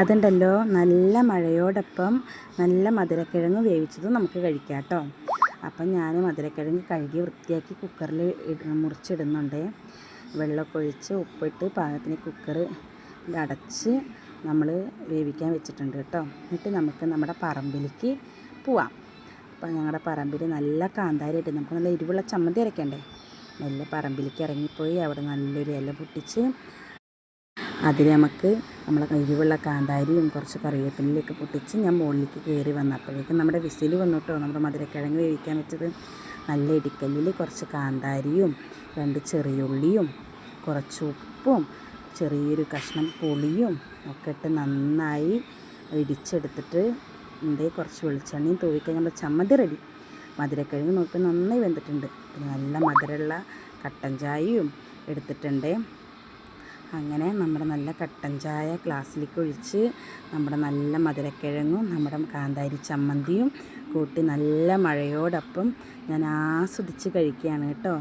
അതുണ്ടല്ലോ നല്ല മഴയോടൊപ്പം നല്ല മധുരക്കിഴങ്ങ് വേവിച്ചത് നമുക്ക് കഴിക്കാം കേട്ടോ അപ്പം ഞാൻ മധുരക്കിഴങ്ങ് കഴുകി വൃത്തിയാക്കി കുക്കറിൽ മുറിച്ചിടുന്നുണ്ട്. വെള്ളമൊക്കെ ഒഴിച്ച് ഉപ്പിട്ട് പാകത്തിന് കുക്കർ അടച്ച് നമ്മൾ വേവിക്കാൻ വെച്ചിട്ടുണ്ട് കേട്ടോ. എന്നിട്ട് നമുക്ക് നമ്മുടെ പറമ്പിലേക്ക് പോവാം. അപ്പം ഞങ്ങളുടെ പറമ്പിൽ നല്ല കാന്താരിയിട്ട് നമുക്ക് നല്ല എരിവുള്ള ചമ്മന്തി അരയ്ക്കണ്ടേ? നല്ല പറമ്പിലേക്ക് ഇറങ്ങിപ്പോയി അവിടെ നല്ലൊരു ഇല പൊട്ടിച്ച് അതിൽ നമുക്ക് നമ്മളെ കഴിവുള്ള കാന്താരിയും കുറച്ച് കറിവേപ്പിലയൊക്കെ പൊട്ടിച്ച് ഞാൻ മുകളിലേക്ക് കയറി വന്നപ്പോഴേക്കും നമ്മുടെ വിസിൽ വന്നിട്ടോ. നമ്മുടെ മധുരക്കിഴങ്ങ് വേവിക്കാൻ വെച്ചത് നല്ല ഇടിക്കല്ലിൽ കുറച്ച് കാന്താരിയും രണ്ട് ചെറിയുള്ളിയും കുറച്ച് ഉപ്പും ചെറിയൊരു കഷ്ണം പുളിയും ഒക്കെ ഇട്ട് നന്നായി ഇടിച്ചെടുത്തിട്ട് ഉണ്ട് കുറച്ച് വെളിച്ചെണ്ണയും തൂവിക്കഴിഞ്ഞാൽ ചമ്മന്തി റെഡി മധുരക്കിഴങ്ങ് നോക്കി നന്നായി വെന്തിട്ടുണ്ട്. നല്ല മധുരമുള്ള കട്ടൻ ചായയും എടുത്തിട്ടുണ്ട്. അങ്ങനെ നമ്മുടെ നല്ല കട്ടൻ ചായ ഗ്ലാസ്സിലേക്ക് ഒഴിച്ച് നമ്മുടെ നല്ല മധുരക്കിഴങ്ങും നമ്മുടെ കാന്താരി ചമ്മന്തിയും കൂട്ടി നല്ല മഴയോടൊപ്പം ഞാൻ ആസ്വദിച്ച് കഴിക്കുകയാണ് കേട്ടോ.